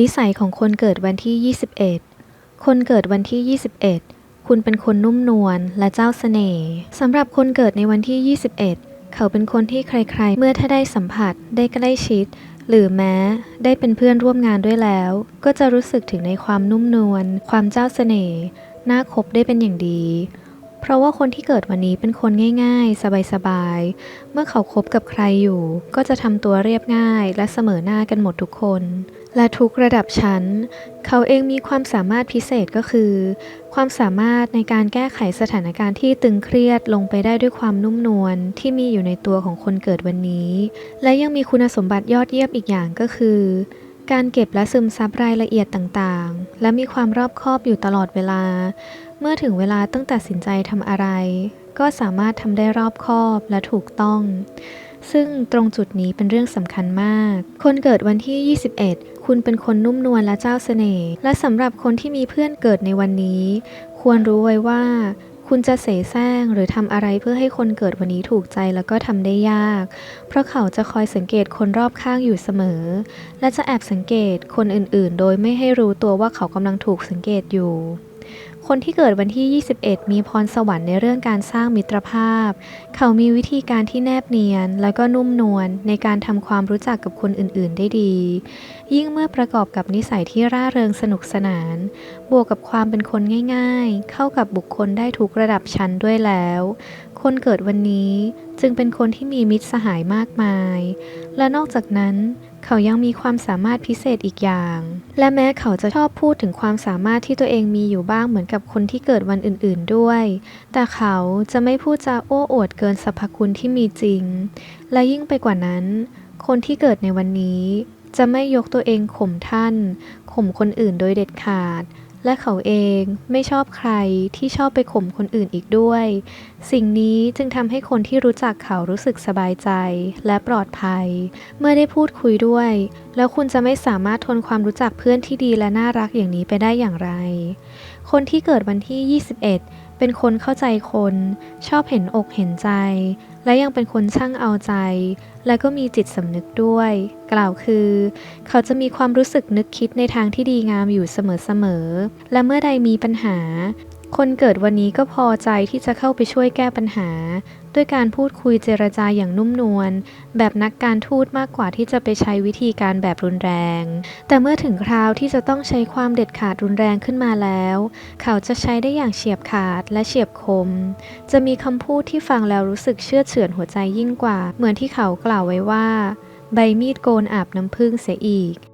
นิสัยของคนเกิดวันที่ 21 คนเกิดวันที่ 21 คุณเป็นคนนุ่มนวลและเจ้าเสน่ห์สำหรับคนเกิดในวันที่ 21 เขาเป็นคนที่ใครๆ เมื่อถ้าได้สัมผัสได้ใกล้ชิด หรือแม้ได้เป็นเพื่อนร่วมงานด้วยแล้ว ก็จะรู้สึกถึงในความนุ่มนวลความเจ้าเสน่ห์น่าคบได้เป็นอย่างดี เพราะว่าคนที่เกิดวันนี้เป็นคนง่าย ๆ สบายๆ เมื่อเขาคบกับใครอยู่ ก็จะทำตัวเรียบง่ายและเสมอหน้ากันหมดทุกคน และทุกระดับชั้น เขาเองมีความสามารถพิเศษก็คือ ความสามารถในการแก้ไขสถานการณ์ที่ตึงเครียดลงไปได้ด้วยความนุ่มนวลที่มีอยู่ในตัวของคนเกิดวันนี้ และยังมีคุณสมบัติยอดเยี่ยมอีกอย่างก็คือ การเก็บและซึมซับรายละเอียดต่างๆ และมีความรอบคอบอยู่ตลอดเวลา เมื่อถึงเวลาต้องตัดสินใจทำอะไร ก็สามารถทำได้รอบคอบและถูกต้อง ซึ่งตรงจุดนี้เป็นเรื่องสำคัญมาก คนเกิดวันที่ 21 คุณเป็นคนนุ่มนวลและเจ้าเสน่ห์ และสำหรับคนที่มีเพื่อนเกิดในวันนี้ ควรรู้ไว้ว่า คุณจะเสแสร้งหรือทำอะไรเพื่อให้คนเกิดวันนี้ถูกใจแล้วก็ทำได้ยาก เพราะเขาจะคอยสังเกตคนรอบข้างอยู่เสมอ และจะแอบสังเกตคนอื่นๆ โดยไม่ให้รู้ตัวว่าเขากำลังถูกสังเกตอยู่ คนที่เกิดวันที่ 21 มีพรสวรรค์ในเรื่องการสร้างมิตรภาพ เขามีวิธีการที่แนบเนียน และก็นุ่มนวลในการทำความรู้จักกับคนอื่น ๆ ได้ดี ยิ่งเมื่อประกอบกับนิสัยที่ร่าเริงสนุกสนาน บวกกับความเป็นคนง่าย ๆ เข้ากับบุคคลได้ทุกระดับชั้นด้วยแล้ว คนเกิดวันนี้จึงเป็นคนที่มีมิตรสหายมากมาย และนอกจากนั้น เขายังมีความสามารถพิเศษอีกอย่าง และแม้เขาจะชอบพูดถึงความสามารถที่ตัวเองมีอยู่บ้างเหมือนกับคนที่เกิดวันอื่น ๆด้วย แต่เขาจะไม่พูดจาโอ้อวดเกินสรรพคุณที่มีจริง และยิ่งไปกว่านั้น คนที่เกิดในวันนี้จะไม่ยกตัวเองข่มท่าน ข่มคนอื่นโดยเด็ดขาด และเขาเองไม่ชอบใครที่ชอบไปข่มคนอื่นอีกด้วย สิ่งนี้จึงทำให้คนที่รู้จักเขารู้สึกสบายใจและปลอดภัย เมื่อได้พูดคุยด้วย แล้วคุณจะไม่สามารถทนความรู้จักเพื่อนที่ดีและน่ารักอย่างนี้ไปได้อย่างไร คนที่เกิดวันที่ 21 เป็นคนเข้าใจคน ชอบเห็นอกเห็นใจ และยังเป็นคนช่างเอาใจ และก็มีจิตสำนึกด้วย กล่าวคือ เขาจะมีความรู้สึกนึกคิดในทางที่ดีงามอยู่เสมอๆ และเมื่อใดมีปัญหา คนเกิดวันนี้ก็พอใจที่จะเข้าไปช่วยแก้ปัญหา ด้วยการพูดคุยเจรจาอย่างนุ่มนวลแบบนักการทูตมากกว่าที่จะไปใช้วิธีการแบบรุนแรง แต่เมื่อถึงคราวที่จะต้องใช้ความเด็ดขาดรุนแรงขึ้นมาแล้ว เขาจะใช้ได้อย่างเฉียบขาดและเฉียบคม จะมีคำพูดที่ฟังแล้วรู้สึกเชื่อเฉือนหัวใจยิ่งกว่า เหมือนที่เขากล่าวไว้ว่า ใบมีดโกนอาบน้ำผึ้งเสียอีก